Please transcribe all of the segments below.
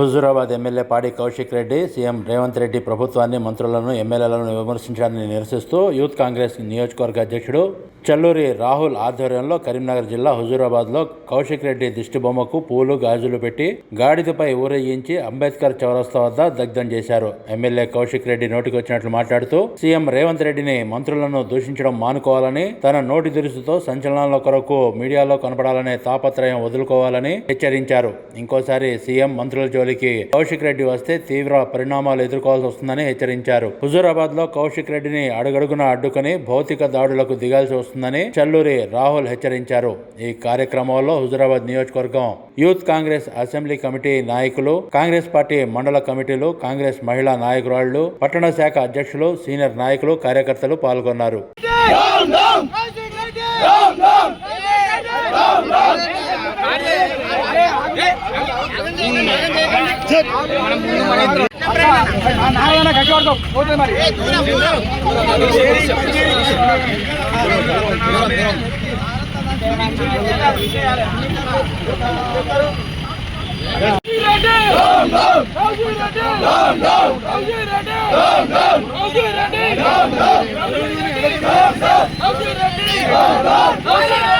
Huzurabad MLA Padi Kaushik Reddy CM Revanth Reddy ప్రభుత్వాన్ని మంత్రులను ఎమ్మెల్యేలను విమర్శించడాన్ని నిరసిస్తూ యూత్ కాంగ్రెస్ నియోజకవర్గ అధ్యక్షుడు చల్లూరి రాహుల్ ఆధ్వర్యంలో కరీంనగర్ జిల్లా హుజూరాబాద్లో కౌశిక్ రెడ్డి దిష్టి బొమ్మకు పూలు గాజులు పెట్టి గాడిదపై ఊరేగించి అంబేద్కర్ చౌరస్తా వద్ద దగ్ధం చేశారు. ఎమ్మెల్యే కౌశిక్ రెడ్డి నోటికి వచ్చినట్లు మాట్లాడుతూ సీఎం రేవంత్ రెడ్డిని మంత్రులను దూషించడం మానుకోవాలని తన నోటి దురుసుతో సంచలనాల కొరకు మీడియాలో కనపడాలనే తాపత్రయం వదులుకోవాలని హెచ్చరించారు. ఇంకోసారి సీఎం మంత్రుల జోలి జోలికి కౌశిక్ రెడ్డి వస్తే తీవ్ర పరిణామాలు ఎదుర్కోవాల్సి వస్తుందని హెచ్చరించారు హుజూరాబాద్లో కౌశిక్ రెడ్డిని అడుగడుగున అడ్డుకుని భౌతిక దాడులకు దిగాల్సి వస్తుందని చల్లూరి రాహుల్ హెచ్చరించారు ఈ కార్యక్రమంలో హుజూరాబాద్ నియోజకవర్గం యూత్ కాంగ్రెస్ అసెంబ్లీ కమిటీ నాయకులు కాంగ్రెస్ పార్టీ మండల కమిటీలు కాంగ్రెస్ మహిళా నాయకురాళ్ళు పట్టణ శాఖ అధ్యక్షులు సీనియర్ నాయకులు కార్యకర్తలు పాల్గొన్నారు నారాయణ గట్టి పడతాం పోతుంది మరి కార్యకున్న గుణం లేకపోయే గుండా గుండా కౌశిక్ రెడ్డి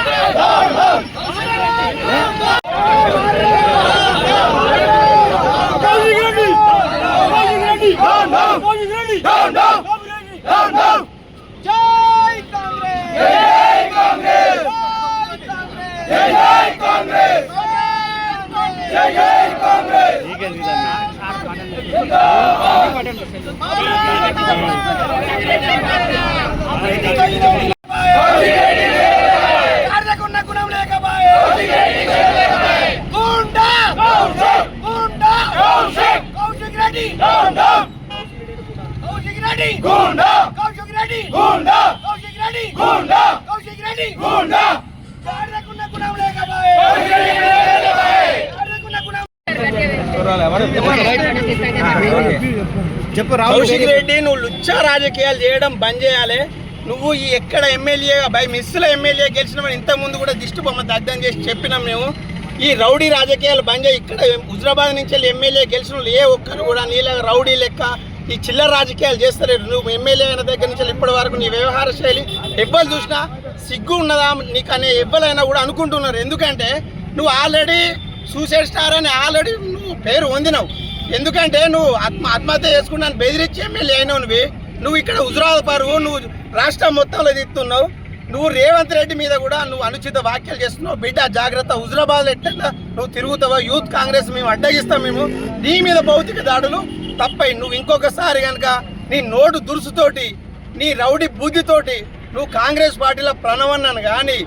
గుండా కౌశిక్ రెడ్డి గుండా కౌశిక్ రెడ్డి గుండా కౌశిక్ రెడ్డి గుండా కార్యకున్న గుణం లేకపోయే చెప్పు కౌశిక్ రెడ్డి నువ్వు లుచ్చా రాజకీయాలు చేయడం బంద్ చేయాలి. నువ్వు ఈ ఎక్కడ ఎమ్మెల్యే బై మిస్సుల ఎమ్మెల్యే గెలిచిన ఇంత ముందు కూడా దిష్టి బొమ్మ దగ్ధం చేసి చెప్పినాం మేము. ఈ రౌడీ రాజకీయాలు బంద్ చేయి. ఇక్కడ హుజరాబాద్ నుంచి వెళ్ళి ఎమ్మెల్యే గెలిచిన వాళ్ళు ఏ ఒక్కరు కూడా నీళ్ళ రౌడీ లెక్క ఈ చిల్లర రాజకీయాలు చేస్తలేరు నువ్వు ఎమ్మెల్యే అయిన దగ్గర నుంచి ఇప్పటి వరకు నీ వ్యవహార శైలి ఎవ్వరు చూసినా సిగ్గు ఉన్నదా నీకు అనే ఎవ్వరైనా కూడా అనుకుంటున్నారు. ఎందుకంటే నువ్వు ఆల్రెడీ సూసైడ్ స్టార్ అని ఆల్రెడీ నువ్వు పేరు పొందినావు. ఎందుకంటే నువ్వు ఆత్మ ఆత్మహత్య చేసుకున్నాను బెదిరించి ఎమ్మెల్యే అయినావు నువ్వు నువ్వు ఇక్కడ హుజరాబాద్ పరువు నువ్వు రాష్ట్రం మొత్తంలో తిత్తున్నావు. నువ్వు రేవంత్ రెడ్డి మీద కూడా నువ్వు అనుచిత వ్యాఖ్యలు చేస్తున్నావు. బిడ్డ జాగ్రత్త హుజరాబాద్ ఎట్లా నువ్వు తిరుగుతావా? యూత్ కాంగ్రెస్ మేము అడ్డగిస్తాం మేము. నీ మీద భౌతిక దాడులు తప్పై నువ్వు ఇంకొకసారి కనుక నీ నోటు దురుసుతోటి నీ రౌడీ బుద్ధితోటి నువ్వు కాంగ్రెస్ పార్టీలో ప్రణవన్నను కానీ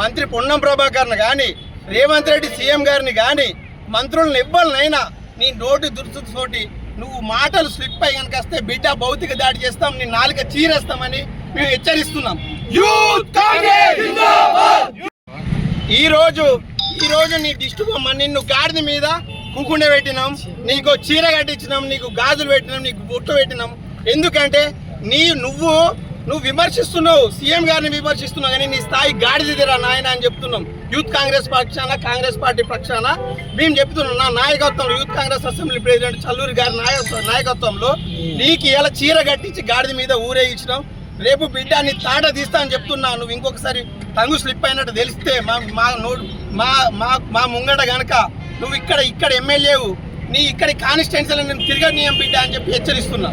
మంత్రి పొన్నం ప్రభాకర్ని కానీ రేవంత్ రెడ్డి సీఎం గారిని కానీ మంత్రులను ఇవ్వాలనైనా నీ నోటి దురుసుతోటి నువ్వు మాటలు స్లిప్ అయి కనుక వస్తే బిడ్డ భౌతిక దాడి చేస్తాం నీ నాలుక చీరేస్తామని మేము హెచ్చరిస్తున్నాం. యూత్ ఈ రోజు ఈ రోజు నీ దిష్టి బొమ్మ నిన్ను గాడిద మీద కుకుండ పెట్టినాం నీకు చీర కట్టించినాం నీకు గాజులు పెట్టినాం నీకు బొట్టు పెట్టినాం. ఎందుకంటే నీ నువ్వు నువ్వు విమర్శిస్తున్నావు సీఎం గారిని విమర్శిస్తున్నావు కానీ నీ స్థాయి గాడిదిరా నాయన అని చెప్తున్నాం. యూత్ కాంగ్రెస్ పక్షాన కాంగ్రెస్ పార్టీ పక్షాన మేము చెప్తున్నాం నా నాయకత్వంలో youth Congress assembly president Challuri గారి నాయకత్వ నాయకత్వంలో నీకు ఇలా చీర కట్టించి గాడిద మీద ఊరేగించడం రేపు బిడ్డ నీ తాట తీస్తా అని చెప్తున్నా. నువ్వు ఇంకొకసారి తంగు స్లిప్ అయినట్టు తెలిస్తే మా మా నోడు మా మా మా ముంగట గనక నువ్వు ఇక్కడ ఇక్కడ ఎమ్మెల్యేవు నీ ఇక్కడి కాన్స్టిట్యున్సీలో నేను తిరగనీయం బిడ్డ అని చెప్పి హెచ్చరిస్తున్నా.